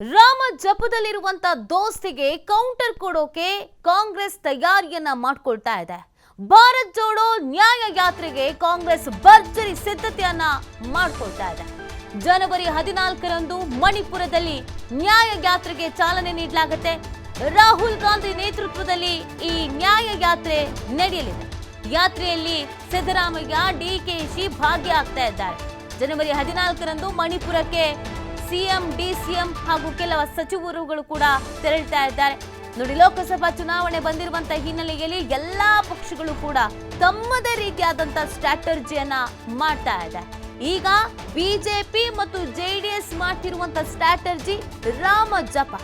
Rama ಜಪದಲ್ಲಿರುವಂತ ದೋಸ್ತಿಗೆ counter ಕೊಡೋಕೆ ಕಾಂಗ್ರೆಸ್ ತಯಾರಿಯನ್ನ ಮಾಡ್ಕೊಳ್ತಾ ಇದೆ. ಭಾರತ್ ಜೋಡೋ ನ್ಯಾಯ ಯಾತ್ರೆಗೆ ಕಾಂಗ್ರೆಸ್ ಭರ್ಜರಿ ಸಿದ್ಧತೆಯನ್ನ ಮಾಡ್ಕೊಳ್ತಾ ಇದೆ. ಜನವರಿ ಹದಿನಾಲ್ಕರಂದು ಮಣಿಪುರದಲ್ಲಿ ನ್ಯಾಯ ಯಾತ್ರೆಗೆ ಚಾಲನೆ ನೀಡಲಾಗುತ್ತೆ. ರಾಹುಲ್ ಗಾಂಧಿ ನೇತೃತ್ವದಲ್ಲಿ ಈ ನ್ಯಾಯ ಯಾತ್ರೆ ನಡೆಯಲಿದೆ. ಯಾತ್ರೆಯಲ್ಲಿ ಸಿದ್ದರಾಮಯ್ಯ ಡಿಕೆಶಿ ಭಾಗಿಯಾಗ್ತಾ ಇದ್ದಾರೆ. ಜನವರಿ ಹದಿನಾಲ್ಕರಂದು ಮಣಿಪುರಕ್ಕೆ ಸಿಎಂ, ಡಿಸಿಎಂ ಹಾಗೂ ಕೆಲವ ಸಚಿವರುಗಳು ಕೂಡ ತೆರಳ್ತಾ ಇದ್ದಾರೆ. ನೋಡಿ, ಲೋಕಸಭಾ ಚುನಾವಣೆ ಬಂದಿರುವಂತಹ ಹಿನ್ನೆಲೆಯಲ್ಲಿ ಎಲ್ಲಾ ಪಕ್ಷಗಳು ಕೂಡ ತಮ್ಮದೇ ರೀತಿಯಾದಂತ ಸ್ಟ್ರಾಟರ್ಜಿಯನ್ನ ಮಾಡ್ತಾ ಇದೆ. ಈಗ ಬಿಜೆಪಿ ಮತ್ತು ಜೆಡಿಎಸ್ ಮಾಡ್ತಿರುವಂತ ಸ್ಟ್ರಾಟರ್ಜಿ ರಾಮ ಜಪ.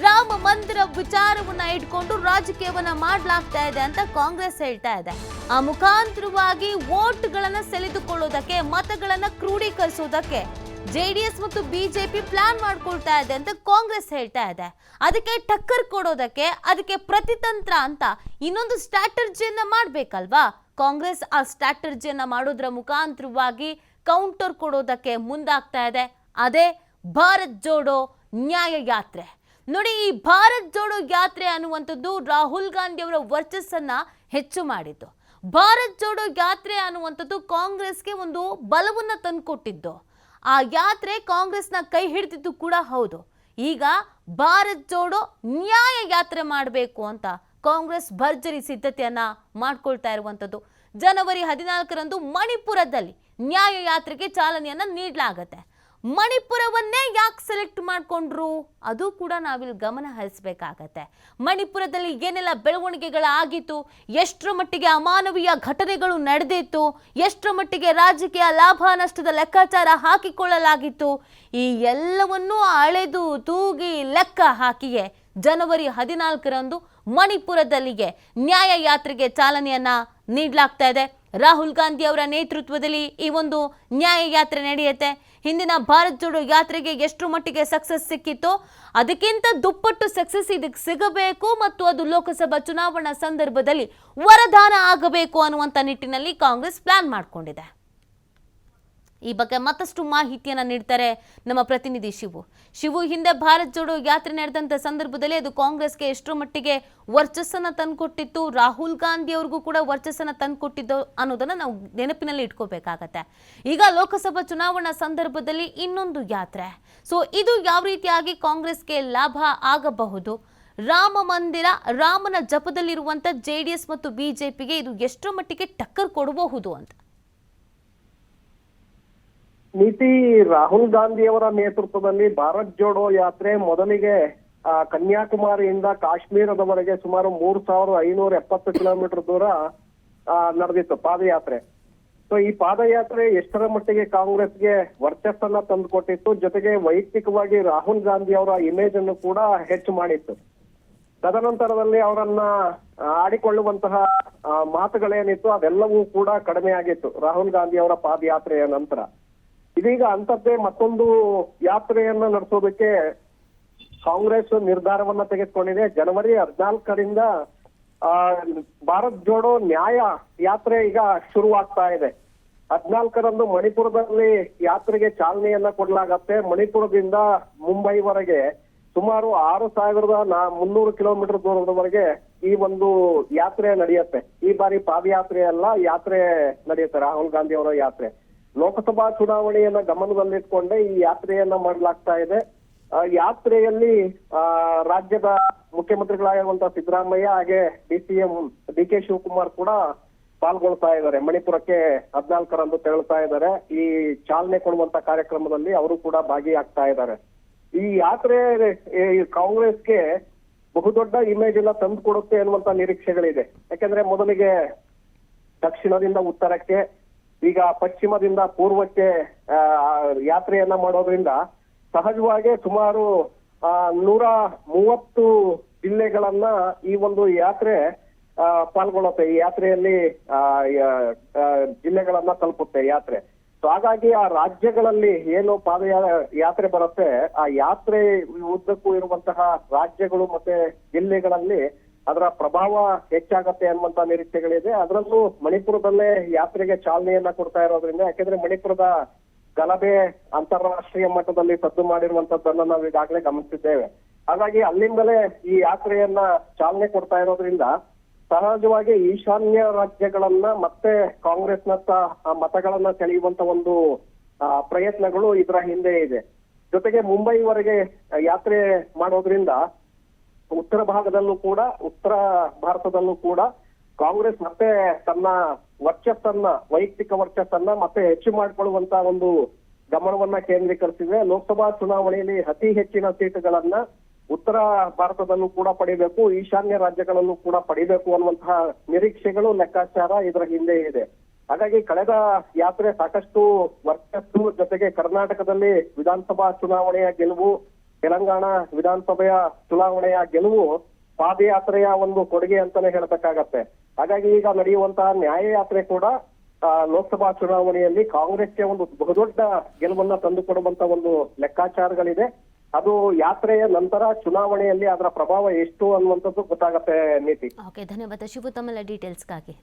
ರಾಮ ಮಂದಿರ ವಿಚಾರವನ್ನ ಇಟ್ಕೊಂಡು ರಾಜಕೀಯವನ್ನ ಮಾಡಲಾಗ್ತಾ ಇದೆ ಅಂತ ಕಾಂಗ್ರೆಸ್ ಹೇಳ್ತಾ ಇದೆ. ಆ ಮುಖಾಂತರವಾಗಿ ವೋಟ್ಗಳನ್ನ ಸೆಳೆದುಕೊಳ್ಳೋದಕ್ಕೆ, ಮತಗಳನ್ನ ಕ್ರೋಢೀಕರಿಸೋದಕ್ಕೆ ಜೆಡಿಎಸ್ ಮತ್ತು ಬಿಜೆಪಿ ಪ್ಲಾನ್ ಮಾಡ್ಕೊಳ್ತಾ ಇದೆ ಅಂತ ಕಾಂಗ್ರೆಸ್ ಹೇಳ್ತಾ ಇದೆ. ಅದಕ್ಕೆ ಟಕ್ಕರ್ ಕೊಡೋದಕ್ಕೆ ಅದಕ್ಕೆ ಪ್ರತಿತಂತ್ರ ಅಂತ ಇನ್ನೊಂದು ಸ್ಟ್ರಾಟರ್ಜಿಯನ್ನ ಮಾಡ್ಬೇಕಲ್ವಾ? ಕಾಂಗ್ರೆಸ್ ಆ ಸ್ಟ್ರಾಟರ್ಜಿಯನ್ನ ಮಾಡೋದ್ರ ಮುಖಾಂತರವಾಗಿ ಕೌಂಟರ್ ಕೊಡೋದಕ್ಕೆ ಮುಂದಾಗ್ತಾ ಇದೆ. ಅದೇ ಭಾರತ್ ಜೋಡೋ ನ್ಯಾಯ ಯಾತ್ರೆ. ನೋಡಿ, ಈ ಭಾರತ್ ಜೋಡೋ ಯಾತ್ರೆ ಅನ್ನುವಂಥದ್ದು ರಾಹುಲ್ ಗಾಂಧಿ ಅವರ ವರ್ಚಸ್ಸನ್ನ ಹೆಚ್ಚು ಮಾಡಿದ್ದು. ಭಾರತ್ ಜೋಡೋ ಯಾತ್ರೆ ಅನ್ನುವಂಥದ್ದು ಕಾಂಗ್ರೆಸ್ಗೆ ಒಂದು ಬಲವನ್ನ ತಂದುಕೊಟ್ಟಿದ್ದು. ಆ ಯಾತ್ರೆ ಕಾಂಗ್ರೆಸ್ನ ಕೈ ಹಿಡಿದಿದ್ದು ಕೂಡ ಹೌದು. ಈಗ ಭಾರತ್ ಜೋಡೋ ನ್ಯಾಯ ಯಾತ್ರೆ ಮಾಡಬೇಕು ಅಂತ ಕಾಂಗ್ರೆಸ್ ಭರ್ಜರಿ ಸಿದ್ಧತೆಯನ್ನ ಮಾಡ್ಕೊಳ್ತಾ ಇರುವಂಥದ್ದು ಜನವರಿ ಹದಿನಾಲ್ಕರಂದು ಮಣಿಪುರದಲ್ಲಿ ನ್ಯಾಯ ಯಾತ್ರೆಗೆ ಚಾಲನೆಯನ್ನ ನೀಡಲಾಗತ್ತೆ. ಮಣಿಪುರವನ್ನೇ ಯಾಕೆ ಸೆಲೆಕ್ಟ್ ಮಾಡಿಕೊಂಡ್ರು? ಅದು ಕೂಡ ನಾವಿಲ್ಲಿ ಗಮನ ಹರಿಸಬೇಕಾಗತ್ತೆ. ಮಣಿಪುರದಲ್ಲಿ ಏನೆಲ್ಲ ಬೆಳವಣಿಗೆಗಳಾಗಿತ್ತು? ಎಷ್ಟರ ಮಟ್ಟಿಗೆ ಅಮಾನವೀಯ ಘಟನೆಗಳು ನಡೆದಿತ್ತು? ಎಷ್ಟರ ಮಟ್ಟಿಗೆ ರಾಜಕೀಯ ಲಾಭ ನಷ್ಟದ ಲೆಕ್ಕಾಚಾರ ಹಾಕಿಕೊಳ್ಳಲಾಗಿತ್ತು? ಈ ಎಲ್ಲವನ್ನೂ ಅಳೆದು ತೂಗಿ ಲೆಕ್ಕ ಹಾಕಿಯೇ ಜನವರಿ ಹದಿನಾಲ್ಕರಂದು ಮಣಿಪುರದಲ್ಲಿಗೆ ನ್ಯಾಯ ಯಾತ್ರೆಗೆ ಚಾಲನೆಯನ್ನ ನೀಡಲಾಗ್ತಾ ಇದೆ. ರಾಹುಲ್ ಗಾಂಧಿ ಅವರ ನೇತೃತ್ವದಲ್ಲಿ ಈ ಒಂದು ನ್ಯಾಯ ಯಾತ್ರೆ ನಡೆಯುತ್ತೆ. ಹಿಂದಿನ ಭಾರತ್ ಜೋಡೋ ಯಾತ್ರೆಗೆ ಎಷ್ಟು ಮಟ್ಟಿಗೆ ಸಕ್ಸಸ್ ಸಿಕ್ಕಿತ್ತು ಅದಕ್ಕಿಂತ ದುಪ್ಪಟ್ಟು ಸಕ್ಸಸ್ ಇದಕ್ಕೆ ಸಿಗಬೇಕು ಮತ್ತು ಅದು ಲೋಕಸಭಾ ಚುನಾವಣಾ ಸಂದರ್ಭದಲ್ಲಿ ವರದಾನ ಆಗಬೇಕು ಅನ್ನುವಂಥ ನಿಟ್ಟಿನಲ್ಲಿ ಕಾಂಗ್ರೆಸ್ ಪ್ಲಾನ್ ಮಾಡಿಕೊಂಡಿದೆ. ಈ ಬಗ್ಗೆ ಮತ್ತಷ್ಟು ಮಾಹಿತಿಯನ್ನ ನೀಡ್ತಾರೆ ನಮ್ಮ ಪ್ರತಿನಿಧಿ ಶಿವು. ಶಿವು, ಹಿಂದೆ ಭಾರತ್ ಜೋಡೋ ಯಾತ್ರೆ ನಡೆದಂಥ ಸಂದರ್ಭದಲ್ಲಿ ಅದು ಕಾಂಗ್ರೆಸ್ಗೆ ಎಷ್ಟರ ಮಟ್ಟಿಗೆ ವರ್ಚಸ್ಸನ್ನ ತಂದುಕೊಟ್ಟಿತ್ತು. ರಾಹುಲ್ ಗಾಂಧಿ ಅವ್ರಿಗೂ ಕೂಡ ವರ್ಚಸ್ಸನ್ನ ತಂದುಕೊಟ್ಟಿದ್ದು ಅನ್ನೋದನ್ನ ನಾವು ನೆನಪಿನಲ್ಲಿ ಇಟ್ಕೋಬೇಕಾಗತ್ತೆ. ಈಗ ಲೋಕಸಭಾ ಚುನಾವಣಾ ಸಂದರ್ಭದಲ್ಲಿ ಇನ್ನೊಂದು ಯಾತ್ರೆ. ಸೊ ಇದು ಯಾವ ರೀತಿಯಾಗಿ ಕಾಂಗ್ರೆಸ್ಗೆ ಲಾಭ ಆಗಬಹುದು? ರಾಮ ಮಂದಿರ, ರಾಮನ ಜಪದಲ್ಲಿರುವಂತ ಜೆ ಡಿ ಎಸ್ ಮತ್ತು ಬಿಜೆಪಿಗೆ ಇದು ಎಷ್ಟರ ಮಟ್ಟಿಗೆ ಟಕ್ಕರ್ ಕೊಡಬಹುದು ಅಂತ. ನೀತಿ ರಾಹುಲ್ ಗಾಂಧಿಯವರ ನೇತೃತ್ವದಲ್ಲಿ ಭಾರತ್ ಜೋಡೋ ಯಾತ್ರೆ ಮೊದಲಿಗೆ ಕನ್ಯಾಕುಮಾರಿಯಿಂದ ಕಾಶ್ಮೀರದವರೆಗೆ ಸುಮಾರು ಮೂರ್ ಸಾವಿರದ ಐನೂರ ಎಪ್ಪತ್ತು ಕಿಲೋಮೀಟರ್ ದೂರ ನಡೆದಿತ್ತು ಪಾದಯಾತ್ರೆ. ಸೊ ಈ ಪಾದಯಾತ್ರೆ ಎಷ್ಟರ ಮಟ್ಟಿಗೆ ಕಾಂಗ್ರೆಸ್ಗೆ ವರ್ಚಸ್ಸನ್ನ ತಂದುಕೊಟ್ಟಿತ್ತು, ಜೊತೆಗೆ ವೈಯಕ್ತಿಕವಾಗಿ ರಾಹುಲ್ ಗಾಂಧಿ ಅವರ ಇಮೇಜ್ ಅನ್ನು ಕೂಡ ಹೆಚ್ಚು ಮಾಡಿತ್ತು. ತದನಂತರದಲ್ಲಿ ಅವರನ್ನ ಆಡಿಕೊಳ್ಳುವಂತಹ ಮಾತುಗಳೇನಿತ್ತು ಅದೆಲ್ಲವೂ ಕೂಡ ಕಡಿಮೆ ಆಗಿತ್ತು ರಾಹುಲ್ ಗಾಂಧಿ ಅವರ ಪಾದಯಾತ್ರೆಯ ನಂತರ. ಇದೀಗ ಅಂತದ್ದೇ ಮತ್ತೊಂದು ಯಾತ್ರೆಯನ್ನ ನಡೆಸೋದಕ್ಕೆ ಕಾಂಗ್ರೆಸ್ ನಿರ್ಧಾರವನ್ನ ತೆಗೆದುಕೊಂಡಿದೆ. ಜನವರಿ ಹದಿನಾಲ್ಕರಿಂದ ಭಾರತ್ ಜೋಡೋ ನ್ಯಾಯ ಯಾತ್ರೆ ಈಗ ಶುರುವಾಗ್ತಾ ಇದೆ. ಹದಿನಾಲ್ಕರಂದು ಮಣಿಪುರದಲ್ಲಿ ಯಾತ್ರೆಗೆ ಚಾಲನೆಯನ್ನ ಕೊಡಲಾಗತ್ತೆ. ಮಣಿಪುರದಿಂದ ಮುಂಬೈವರೆಗೆ ಸುಮಾರು ಆರು ಸಾವಿರದ ನಾ, ಮುನ್ನೂರು ಕಿಲೋಮೀಟರ್ ದೂರದವರೆಗೆ ಈ ಒಂದು ಯಾತ್ರೆ ನಡೆಯುತ್ತೆ. ಈ ಬಾರಿ ಪಾದಯಾತ್ರೆ ಅಲ್ಲ, ಯಾತ್ರೆ ನಡೆಯುತ್ತೆ ರಾಹುಲ್ ಗಾಂಧಿ ಅವರ ಯಾತ್ರೆ. ಲೋಕಸಭಾ ಚುನಾವಣೆಯನ್ನ ಗಮನದಲ್ಲಿಟ್ಕೊಂಡೆ ಈ ಯಾತ್ರೆಯನ್ನ ಮಾಡಲಾಗ್ತಾ ಇದೆ. ಯಾತ್ರೆಯಲ್ಲಿ ರಾಜ್ಯದ ಮುಖ್ಯಮಂತ್ರಿಗಳಾಗಿರುವಂತಹ ಸಿದ್ದರಾಮಯ್ಯ ಹಾಗೆ D C M D K Shivakumar ಕೂಡ ಪಾಲ್ಗೊಳ್ತಾ ಇದ್ದಾರೆ. ಮಣಿಪುರಕ್ಕೆ ಹದಿನಾಲ್ಕರಂದು ತೆರಳ್ತಾ ಇದ್ದಾರೆ. ಈ ಚಾಲನೆ ಕೊಡುವಂತ ಕಾರ್ಯಕ್ರಮದಲ್ಲಿ ಅವರು ಕೂಡ ಭಾಗಿಯಾಗ್ತಾ ಇದ್ದಾರೆ. ಈ ಯಾತ್ರೆ ಕಾಂಗ್ರೆಸ್ಗೆ ಬಹುದೊಡ್ಡ ಇಮೇಜ್ ಎಲ್ಲ ತಂದು ಕೊಡುತ್ತೆ ಅನ್ನುವಂತ ನಿರೀಕ್ಷೆಗಳಿದೆ. ಯಾಕಂದ್ರೆ ಮೊದಲಿಗೆ ದಕ್ಷಿಣದಿಂದ ಉತ್ತರಕ್ಕೆ ಈಗ ಪಶ್ಚಿಮದಿಂದ ಪೂರ್ವಕ್ಕೆ ಯಾತ್ರೆಯನ್ನ ಮಾಡೋದ್ರಿಂದ ಸಹಜವಾಗಿ ಸುಮಾರು ನೂರ ಮೂವತ್ತು ಜಿಲ್ಲೆಗಳನ್ನ ಈ ಒಂದು ಯಾತ್ರೆ ಪಾಲ್ಗೊಳ್ಳುತ್ತೆ. ಈ ಯಾತ್ರೆಯಲ್ಲಿ ಜಿಲ್ಲೆಗಳನ್ನ ತಲುಪುತ್ತೆ ಯಾತ್ರೆ. ಸೊ ಹಾಗಾಗಿ ಆ ರಾಜ್ಯಗಳಲ್ಲಿ ಏನು ಪಾದ ಯಾತ್ರೆ ಬರುತ್ತೆ, ಆ ಯಾತ್ರೆ ಉದ್ದಕ್ಕೂ ಇರುವಂತಹ ರಾಜ್ಯಗಳು ಮತ್ತೆ ಜಿಲ್ಲೆಗಳಲ್ಲಿ ಅದರ ಪ್ರಭಾವ ಹೆಚ್ಚಾಗತ್ತೆ ಅನ್ನುವಂತ ನಿರೀಕ್ಷೆಗಳಿದೆ. ಅದರಲ್ಲೂ ಮಣಿಪುರದಲ್ಲೇ ಯಾತ್ರೆಗೆ ಚಾಲನೆಯನ್ನ ಕೊಡ್ತಾ ಇರೋದ್ರಿಂದ, ಯಾಕೆಂದ್ರೆ ಮಣಿಪುರದ ಗಲಭೆ ಅಂತಾರಾಷ್ಟ್ರೀಯ ಮಟ್ಟದಲ್ಲಿ ಸದ್ದು ಮಾಡಿರುವಂತದ್ದನ್ನ ನಾವು ಈಗಾಗಲೇ ಗಮನಿಸಿದ್ದೇವೆ. ಹಾಗಾಗಿ ಅಲ್ಲಿಂದಲೇ ಈ ಯಾತ್ರೆಯನ್ನ ಚಾಲನೆ ಕೊಡ್ತಾ ಇರೋದ್ರಿಂದ ಸಹಜವಾಗಿ ಈಶಾನ್ಯ ರಾಜ್ಯಗಳನ್ನ ಮತ್ತೆ ಕಾಂಗ್ರೆಸ್ನತ್ತ ಮತಗಳನ್ನ ಸೆಳೆಯುವಂತ ಒಂದು ಪ್ರಯತ್ನಗಳು ಇದರ ಹಿಂದೆ ಇದೆ. ಜೊತೆಗೆ ಮುಂಬೈವರೆಗೆ ಯಾತ್ರೆ ಮಾಡೋದ್ರಿಂದ ಉತ್ತರ ಭಾಗದಲ್ಲೂ ಕೂಡ, ಉತ್ತರ ಭಾರತದಲ್ಲೂ ಕೂಡ ಕಾಂಗ್ರೆಸ್ ಮತ್ತೆ ತನ್ನ ವರ್ಚಸ್ಸನ್ನ, ವೈಯಕ್ತಿಕ ವರ್ಚಸ್ಸನ್ನ ಮತ್ತೆ ಹೆಚ್ಚು ಮಾಡಿಕೊಳ್ಳುವಂತ ಒಂದು ಗಮನವನ್ನ ಕೇಂದ್ರೀಕರಿಸಿದೆ ಲೋಕಸಭಾ ಚುನಾವಣೆಯಲ್ಲಿ ಅತಿ ಹೆಚ್ಚಿನ ಸೀಟುಗಳನ್ನ ಉತ್ತರ ಭಾರತದಲ್ಲೂ ಕೂಡ ಪಡಿಬೇಕು, ಈಶಾನ್ಯ ರಾಜ್ಯಗಳಲ್ಲೂ ಕೂಡ ಪಡಿಬೇಕು ಅನ್ನುವಂತಹ ನಿರೀಕ್ಷೆಗಳು, ಲೆಕ್ಕಾಚಾರ ಇದರ ಹಿಂದೆ ಇದೆ. ಹಾಗಾಗಿ ಕಳೆದ ಯಾತ್ರೆ ಸಾಕಷ್ಟು ವರ್ಚಸ್ಸು ಜೊತೆಗೆ ಕರ್ನಾಟಕದಲ್ಲಿ ವಿಧಾನಸಭಾ ಚುನಾವಣೆಯ ಗೆಲುವು ತೆಲಂಗಾಣ ವಿಧಾನಸಭೆಯ ಚುನಾವಣೆಯ ಗೆಲುವು ಪಾದಯಾತ್ರೆಯ ಒಂದು ಕೊಡುಗೆ ಅಂತಾನೆ ಹೇಳ್ಬೇಕಾಗತ್ತೆ. ಹಾಗಾಗಿ ಈಗ ನಡೆಯುವಂತಹ ನ್ಯಾಯಯಾತ್ರೆ ಕೂಡ ಲೋಕಸಭಾ ಚುನಾವಣೆಯಲ್ಲಿ ಕಾಂಗ್ರೆಸ್ಗೆ ಒಂದು ಬಹುದೊಡ್ಡ ಗೆಲುವನ್ನ ತಂದುಕೊಡುವಂತ ಒಂದು ಲೆಕ್ಕಾಚಾರಗಳಿದೆ. ಅದು ಯಾತ್ರೆಯ ನಂತರ ಚುನಾವಣೆಯಲ್ಲಿ ಅದರ ಪ್ರಭಾವ ಎಷ್ಟು ಅನ್ನುವಂಥದ್ದು ಗೊತ್ತಾಗತ್ತೆ ನೀತಿ. ಓಕೆ, ಧನ್ಯವಾದ. ಶಿವು ಡೀಟೇಲ್ಸ್ಗಾಗಿ